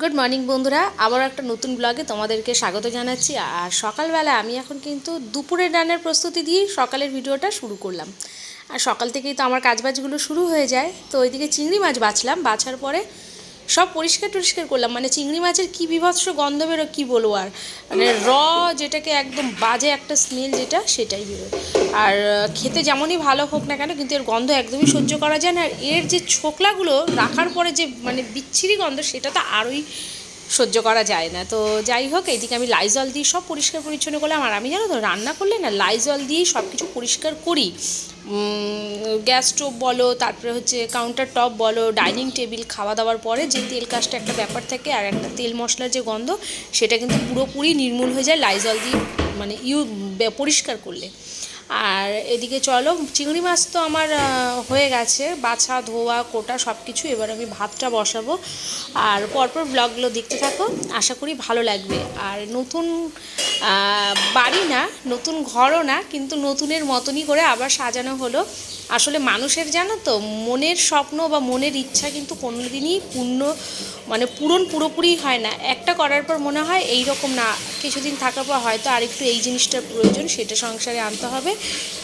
Good morning বন্ধুরা। আবার একটা নতুন ব্লগে তোমাদেরকে স্বাগত জানাচ্ছি। আর সকালবেলা আমি এখন কিন্তু দুপুরের রান্নার প্রস্তুতি দিয়ে সকালের ভিডিওটা শুরু করলাম। আর সকাল থেকেই তো আমার কাজবাজগুলো শুরু হয়ে যায়। তো ওইদিকে চিংড়ি মাছ বাছলাম। বাছার পরে সব পরিষ্কার টরিষ্কার করলাম। মানে চিংড়ি মাছের কী বিভৎস গন্ধ বেরো কী বলব আর? মানে র যেটাকে একদম বাজে একটা স্মেল যেটা, সেটাই বেরোয়। আর খেতে যেমনই ভালো হোক না কেন, কিন্তু এর গন্ধ একদমই সহ্য করা যায় না। আর এর যে ছোকলাগুলো রাখার পরে যে মানে বিচ্ছিরি গন্ধ, সেটা তো আরোই সহ্য করা যায় না। তো যাই হোক, এইদিকে আমি লাইজল দিয়ে সব পরিষ্কার পরিচ্ছন্ন করলাম। আর আমি জানো তো, রান্না করলে না লাইজল দিয়েই সব কিছু পরিষ্কার করি। গ্যাস স্টোভ বলো, তারপরে হচ্ছে কাউন্টার টপ বলো ডাইনিং টেবিল খাওয়া দাওয়ার পরে যে তেল কাজটা একটা ব্যাপার থাকে আর একটা তেল মশলার যে গন্ধ, সেটা কিন্তু পুরোপুরি নির্মূল হয়ে যায় লাইজল দিয়ে মানে ইউ, পরিষ্কার করলে। আর এদিকে চলো, চিংড়ি মাছ তো আমার হয়ে গেছে। বাছা, ধোয়া, কোটা সব কিছু এবার আমি ভাতটা বসাবো। আর পরপর ব্লগগুলো দেখতে থাকো, আশা করি ভালো লাগবে। আর নতুন বাড়ি না, নতুন ঘরও না, কিন্তু নতুনের মতনই করে আবার সাজানো হলো। আসলে মানুষের জানো তো, মনের স্বপ্ন বা মনের ইচ্ছা কিন্তু কোনোদিনই পূর্ণ মানে পূরণ পুরোপুরি হয় না। একটা করার পর মনে হয় এই রকম না, কিছুদিন থাকার পর হয়তো আরেকটু এই জিনিসটার প্রয়োজন, সেটা সংসারে আনতে হবে।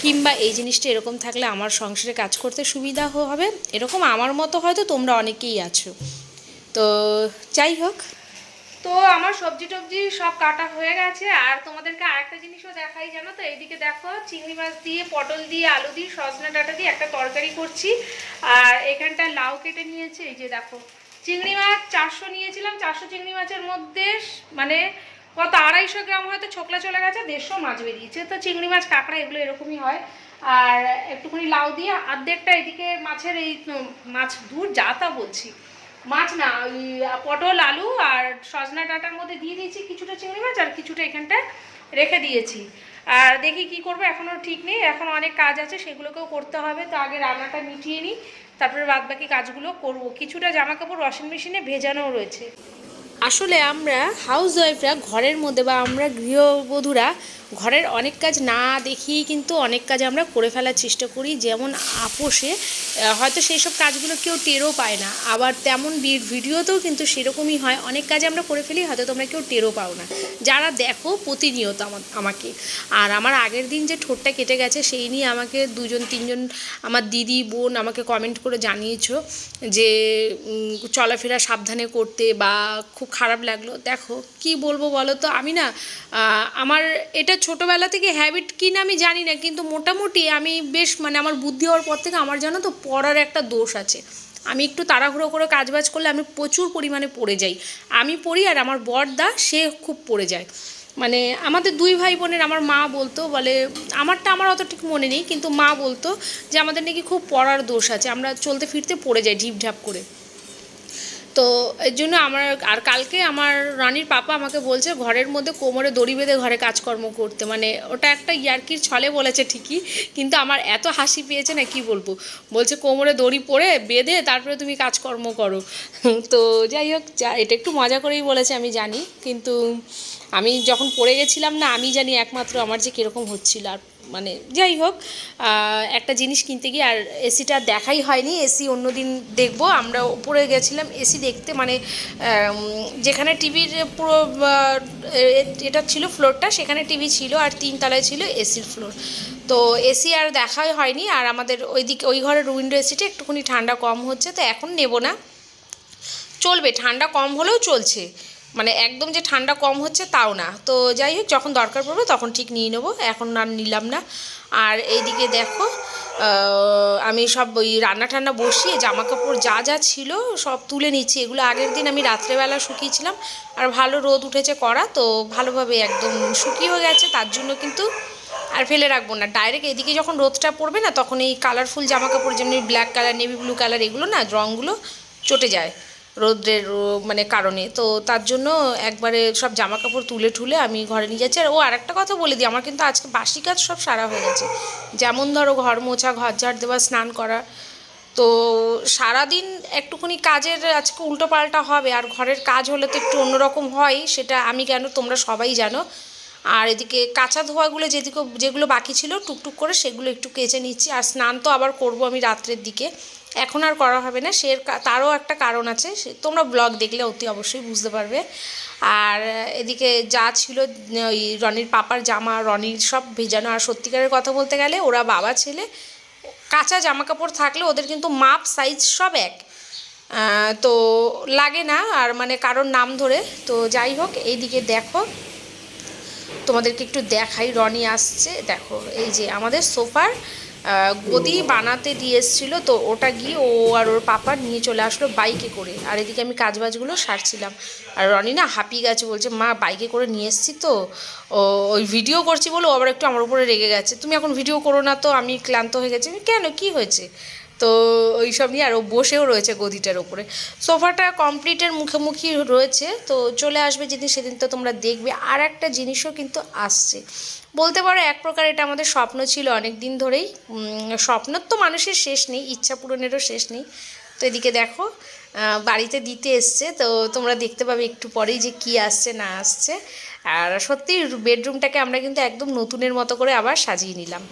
কিংবা এই জিনিসটা এরকম থাকলে আমার সংসারে কাজ করতে সুবিধা হবে, এরকম আমার মতো হয়তো তোমরা অনেকেই আছো। তো যাই হোক। তো আমার সবজি টবজি সব কাটা হয়ে গেছে, আর তোমাদেরকে আরেকটা জিনিসও দেখাই, জানো তো? এইদিকে দেখো, চিংড়ি মাছ দিয়ে, পটল দিয়ে, আলু দিয়ে, সজনা ডাঁটা দিয়ে একটা তরকারি করছি। আর এখানটা লাউ কেটে নিয়েছে, এই যে দেখো। চিংড়ি মাছ চারশো নিয়েছিলাম, চারশো চিংড়ি মাছের মধ্যে মানে কত আড়াইশো গ্রাম হয়তো ছোকলা চলে গেছে, দেড়শো মাছ বেরিয়েছে। তো চিংড়ি মাছ, কাঁকড়া এগুলো এরকমই হয়। আর একটুখানি লাউ দিয়ে অর্ধেকটা এদিকে মাছের এই মাছ দূর যা তা বলছি। মাছ না, ওই পটল, আলু আর সজনা ডাঁটার মধ্যে দিয়ে দিয়েছি কিছুটা চিংড়ি মাছ আর কিছুটা এখানটায় রেখে দিয়েছি। আর দেখি কি করব এখনও ঠিক নেই। এখন অনেক কাজ আছে, সেগুলোকেও করতে হবে। তো আগে রান্নাটা মিটিয়ে নিই, তারপরে বাদ বাকি কাজগুলো করব। কিছুটা জামা কাপড় ওয়াশিং মেশিনে ভেজানোও রয়েছে। আসলে আমরা হাউস ওয়াইফরা ঘরের মধ্যে বা আমরা গৃহবধূরা, ঘরের অনেক কাজ না দেখিয়েই কিন্তু অনেক কাজ আমরা করে ফেলার চেষ্টা করি। যেমন আপোষে হয়তো সেই সব কাজগুলো কেউ টেরও পায় না। আবার তেমন ভিডিওতেও কিন্তু সেরকমই হয়। অনেক কাজ আমরা করে ফেলি, হয়তো তোমরা কেউ টেরও পাও না। যারা দেখো, প্রতিনিয়ত আমা- আমাকে। আর আমার আগের দিন যে ঠোঁটটা কেটে গেছে, সেই নিয়ে আমাকে দুজন, তিনজন আমার দিদি, বোন আমাকে কমেন্ট করে জানিয়েছ যে চলাফেরা সাবধানে করতে বা খুব খারাপ লাগল। দেখো, কি বলব বলো তো? আমি না আমার এটা ছোটোবেলা থেকে হ্যাবিট কি না আমি জানি না, কিন্তু মোটামুটি আমি বেশ মানে আমার বুদ্ধি হওয়ার পর থেকে আমার জানো তো পড়ার একটা দোষ আছে। আমি একটু তাড়াহুড়ো করে কাজবাজ করলে আমি প্রচুর পরিমাণে পড়ে যাই। আমি পড়ি আর আমার বড়দা সে খুব পড়ে যায়। মানে আমাদের দুই ভাই বোনের, আমার মা বলতো, বলে, আমারটা আমার অত ঠিক মনে নেই। কিন্তু মা বলতো যে, আমাদের নাকি খুব পড়ার দোষ আছে, আমরা চলতে ফিরতে পড়ে যাই, ঢিপঢাপ করে। তো এর জন্য আমার, আর কালকে আমার রানীর পাপা আমাকে বলছে ঘরের মধ্যে কোমরে দড়ি বেঁধে ঘরে কাজকর্ম করতে। মানে ওটা একটা ইয়ার্কির ছলে বলেছে ঠিকই, কিন্তু আমার এত হাসি পেয়েছে না, কি বলব? বলছে কোমরে দড়ি পরে বেঁধে তারপরে তুমি কাজকর্ম করো। তো যাই হোক এটা একটু মজা করেই বলেছে, আমি জানি। কিন্তু আমি যখন পড়ে গেছিলাম না, আমি জানি একমাত্র আমার যে কীরকম হচ্ছিল। আর মানে যাই হোক একটা জিনিস কিনতে গিয়ে আর এসিটা দেখাই হয়নি, এসি অন্যদিন দেখব। আমরা উপরে গেছিলাম, এসি দেখতে মানে যেখানে টিভির পুরো এটা ছিল ফ্লোরটা, সেখানে টিভি ছিল আর তিনতলায় ছিল এসির ফ্লোর। তো এসি আর দেখাই হয়নি আর আমাদের ওইদিকে, ওই ঘরের উইন্ডো এসিটা একটুখানি ঠান্ডা কম হচ্ছে, তো এখন নেব না। চলবে, ঠান্ডা কম হলেও চলছে। মানে একদম যে ঠান্ডা কম হচ্ছে তাও না। তো যাই হোক, যখন দরকার পড়বে তখন ঠিক নিয়ে নেব, এখন আর নিলাম না। আর এইদিকে দেখো আমি সব ওই রান্না টান্না বসিয়ে জামা কাপড় যা যা ছিল সব তুলে নিচ্ছি। এগুলো আগের দিন আমি রাত্রেবেলা শুকিয়েছিলাম, আর ভালো রোদ উঠেছে করা তো ভালোভাবে একদম শুকিয়েও গেছে, তার জন্য কিন্তু আর ফেলে রাখব না। ডাইরেক্ট এদিকে যখন রোদটা পড়বে না, তখন এই কালারফুল জামা কাপড় যেমনি black colour navy blue colour এগুলো না, রঙগুলো চটে যায়। রোদ্রের মানে কারণে। তো তার জন্য একবারে সব জামা কাপড় তুলে ঠুলে আমি ঘরে নিয়ে যাচ্ছি। আর ও আরেকটা কথা বলে দিই, আমার কিন্তু আজকে বাসি কাজ সব সারা হয়ে গেছে। যেমন ধরো ঘর মোছা, ঘর ঝাড় দেওয়া, স্নান করা। তো সারাদিন একটুখানি কাজের আজকে উল্টো পাল্টা হবে, আর ঘরের কাজ হলে তো একটু অন্যরকম হয়, সেটা আমি কেন তোমরা সবাই জানো। আর এদিকে কাঁচা ধোয়াগুলো যেদিকে, যেগুলো বাকি ছিল টুকটুক করে সেগুলো একটু কেচে নিচ্ছি। আর স্নান তো আবার করব আমি রাত্রের দিকে। এখন আর করা হবে না। সে তারও একটা কারণ আছে। তোমরা ব্লগ দেখলে অতি অবশ্যই বুঝতে পারবে। আর এদিকে যা ছিল, ওই রনির পাপার জামা, রনির সব ভেজানো। আর সত্যিকারের কথা বলতে গেলে, ওরা বাবা, ছেলে, কাঁচা জামা কাপড় থাকলে ওদের কিন্তু মাপ সাইজ সব এক। তো লাগে না, আর মানে কারোর নাম ধরে। তো যাই হোক, এইদিকে দেখো। তোমাদেরকে একটু দেখাই। রনি আসছে, দেখো, এই যে আমাদের সোফার। গদি বানাতে দিয়ে এসেছিল, তো ওটা গিয়ে ও আর ওর পাপা নিয়ে চলে আসলো বাইকে করে। আর এদিকে আমি কাজবাজগুলো সারছিলাম। আর রনি না হাঁপিয়ে গেছে, বলছে, মা, বাইকে করে নিয়ে এসেছি তো। ও, ওই ভিডিও করছি বলে ও আবার একটু আমার উপরে রেগে গেছে। তুমি এখন ভিডিও করো না তো, আমি ক্লান্ত হয়ে গেছি। কেন? কি হয়েছে? তো ওই সব নিয়ে আর ও বসেও রয়েছে গদিটার ওপরে সোফাটা কমপ্লিটের মুখোমুখি রয়েছে, তো চলে আসবে যেদিন, সেদিন তো তোমরা দেখবে। আর একটা জিনিসও কিন্তু আসছে। বলতে পারো এক প্রকার এটা আমাদের স্বপ্ন ছিল অনেক দিন ধরেই স্বপ্নর তো মানুষের শেষ নেই, ইচ্ছা পূরণেরও শেষ নেই। তো এদিকে দেখো বাড়িতে দিতে এসছে, তো তোমরা দেখতে পাবে একটু পরেই যে কি আসছে, না আসছে। আর সত্যি বেডরুমটাকে আমরা কিন্তু একদম নতুনের মতো করে আবার সাজিয়ে নিলাম।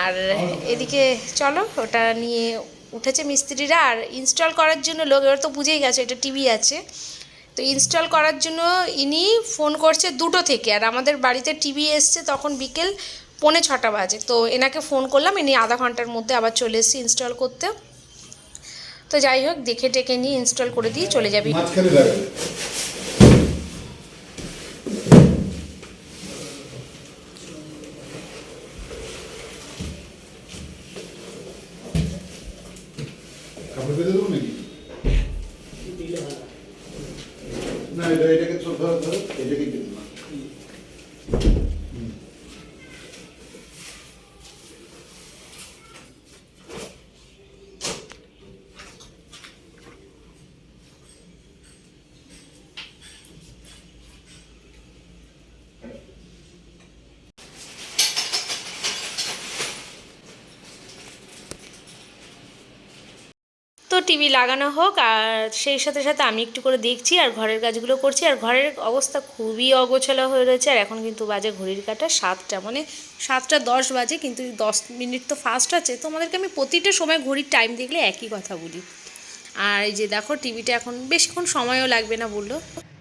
আর এদিকে চলো, ওটা নিয়ে উঠেছে মিস্ত্রিরা, আর ইনস্টল করার জন্য লোক, এবার তো বুঝেই গেছে, এটা টিভি আছে। তো ইনস্টল করার জন্য ইনি ফোন করছে দুটো থেকে। আর আমাদের বাড়িতে টিভি এসছে তখন বিকেল পৌনে ছটা বাজে। তো এনাকে ফোন করলাম, ইনি আধা ঘণ্টার মধ্যে আবার চলে এসেছি ইনস্টল করতে। তো যাই হোক, দেখে টেকে নিয়ে ইনস্টল করে দিয়ে চলে যাবি মাঝখানে লাগাবে কাপড় পেতে দেবো নাকি না এটা এটাকে চলতে হবে এটাকে দেবো না টিভি লাগানো হোক, আর সেই সাথে সাথে আমি একটু করে দেখছি আর ঘরের কাজগুলো করছি। আর ঘরের অবস্থা খুবই অগোছালো হয়ে রয়েছে। আর এখন কিন্তু বাজে ঘড়ির কাটা সাতটা মানে সাতটা দশ বাজে, কিন্তু দশ মিনিট তো ফাস্ট আছে। তোমাদেরকে আমি প্রতিটা সময় ঘড়ির টাইম দেখলে একই কথা বলি। আর এই যে দেখো, টিভিটা এখন বেশিক্ষণ সময়ও লাগবে না বলল।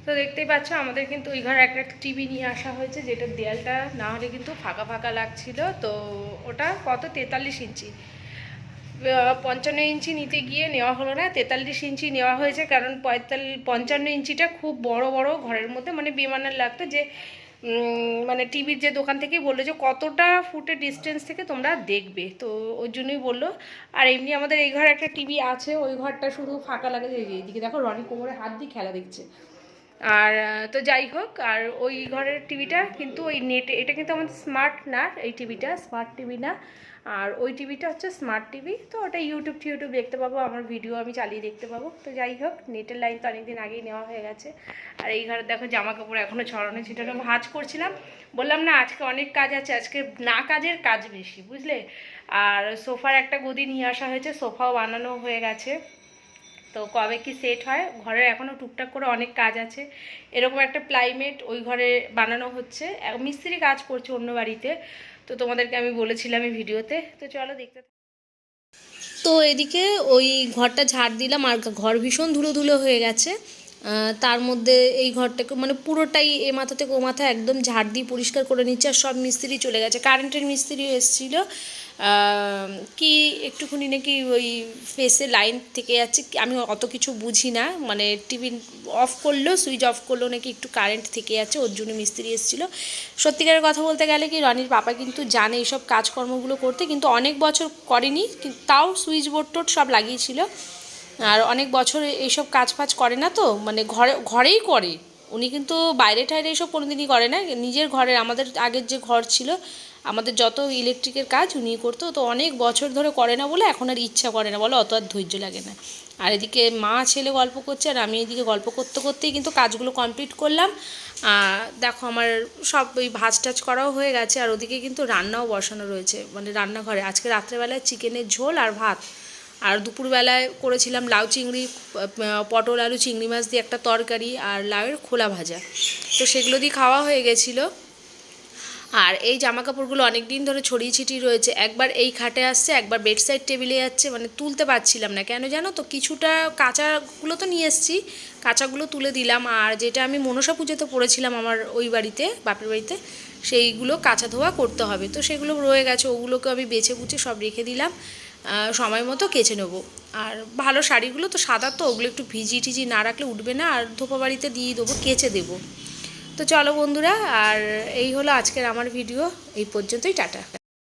তো দেখতেই পাচ্ছ, আমাদের কিন্তু ওই ঘরে একটা টিভি নিয়ে আসা হয়েছে, যেটা দেয়ালটা না হলে কিন্তু ফাঁকা ফাঁকা লাগছিল। তো ওটা কত? তেতাল্লিশ ইঞ্চি। পঞ্চান্ন ইঞ্চি নিতে গিয়ে নেওয়া হলো না, তেতাল্লিশ ইঞ্চি নেওয়া হয়েছে, কারণ পঁয়তাল্লিশ পঞ্চান্ন ইঞ্চিটা খুব বড় বড় ঘরের মধ্যে মানে বিমানের লাগতো যে মানে টিভির যে দোকান থেকে বলল যে কতটা ফুটের ডিস্টেন্স থেকে তোমরা দেখবে, তো ওই জন্যই বলল। আর এমনি আমাদের এই ঘরে একটা টিভি আছে, ওই ঘরটা শুধু ফাঁকা লাগে এইদিকে দেখো রনি কোমরে হাত দিয়ে খেলা দেখছে। আর তো যাই হোক, আর ওই ঘরের টিভিটা কিন্তু ওই নেটে এটা কিন্তু আমাদের স্মার্ট না, এই টিভিটা স্মার্ট টিভি না। আর ওই টিভিটা হচ্ছে স্মার্ট টিভি তো ওটা ইউটিউব টিউটিউব দেখতে পাবো, আমার ভিডিও আমি চালিয়ে দেখতে পাবো। তো যাই হোক নেটের লাইন তো অনেকদিন আগেই নেওয়া হয়ে গেছে। আর এই ঘরে দেখো জামা কাপড় এখনও ছড়ানো ছিটানো ভাঁজ করছিলাম। বললাম না, আজকে অনেক কাজ আছে, আজকে না কাজের কাজ বেশি, বুঝলে? আর সোফার একটা গদি নিয়ে আসা হয়েছে, সোফাও বানানো হয়ে গেছে। তো কবে কি সেট হয়? ঘরের এখনও টুকটাক করে অনেক কাজ আছে। এরকম একটা প্লাইমেট ওই ঘরে বানানো হচ্ছে। মিস্ত্রি কাজ করছে অন্য বাড়িতে। তো তোমাদেরকে আমি বলেছিলাম এই ভিডিওতে। তো চলো দেখতে তো এদিকে ওই ঘরটা ঝাড় দিলাম আর ঘর ভীষণ ধুলো ধুলো হয়ে গেছে। তার মধ্যে এই ঘরটাকে মানে পুরোটাই এ মাথা থেকে ও মাথা একদম ঝাড় দিয়ে পরিষ্কার করে নিচ্ছে আর সব মিস্ত্রি চলে গেছে। কারেন্টের মিস্ত্রি এসেছিল। কি একটুখানি নাকি ওই ফেসে লাইন থেকে যাচ্ছে আমি অত কিছু বুঝি না মানে টিভি অফ করলেও সুইচ অফ করলেও নাকি একটু কারেন্ট থেকে যাচ্ছে, ওর জন্য মিস্ত্রি এসেছিল। সত্যিকারের কথা বলতে গেলে কি, রনির পাপা কিন্তু জানে এইসব কাজকর্মগুলো করতে, কিন্তু অনেক বছর করেনি তাও সুইচ বোর্ড টোড সব লাগিয়েছিল। আর অনেক বছর এইসব কাজ ফাজ করে না তো মানে ঘরে ঘরেই করে। উনি কিন্তু বাইরে টাইরে এইসব কোনোদিনই করে না, নিজের ঘরে, আমাদের আগের যে ঘর ছিল আমাদের যত ইলেকট্রিকের কাজ উনি করতো, তো অনেক বছর ধরে করে না বলে এখন আর ইচ্ছা করে না বলে, অত আর ধৈর্য লাগে না। আর এদিকে মা ছেলে গল্প করছে আর আমি এদিকে গল্প করতে করতেই কিন্তু কাজগুলো কমপ্লিট করলাম। দেখো আমার সব ওই ভাজ টাজ করাও হয়ে গেছে আর ওদিকে কিন্তু রান্নাও বসানো রয়েছে মানে রান্নাঘরে। আজকে রাত্রেবেলায় চিকেনের ঝোল আর ভাত। আর দুপুরবেলায় করেছিলাম লাউ চিংড়ি পটল, আলু, চিংড়ি মাছ দিয়ে একটা তরকারি আর লাউয়ের খোলা ভাজা। তো সেগুলো দিয়ে খাওয়া হয়ে গেছিল। আর এই জামা কাপড়গুলো অনেক দিন ধরে ছড়িয়ে ছিটিয়ে রয়েছে। একবার এই খাটে আসছে, একবার বেডসাইড টেবিলে যাচ্ছে মানে তুলতে পারছিলাম না। কেন জানো তো, কিছুটা কাঁচাগুলো তো নিয়ে এসেছি, কাঁচাগুলো তুলে দিলাম। আর যেটা আমি মনসা পুজোতে পড়েছিলাম আমার ওই বাড়িতে, বাপের বাড়িতে, সেইগুলো কাঁচা ধোয়া করতে হবে। তো সেগুলো রয়ে গেছে, ওগুলোকে আমি বেছে বুছে সব রেখে দিলাম। সময় মতো কেচে নেব। আর ভালো শাড়িগুলো তো সাদা তো, ওগুলো একটু ভিজি টিজি না রাখলে উঠবে না। আর ধোপা বাড়িতে দিয়ে দেবো, কেচে দেবো। তো চলো বন্ধুরা আর এই হলো আজকের আমার ভিডিও এই পর্যন্তই টাটা।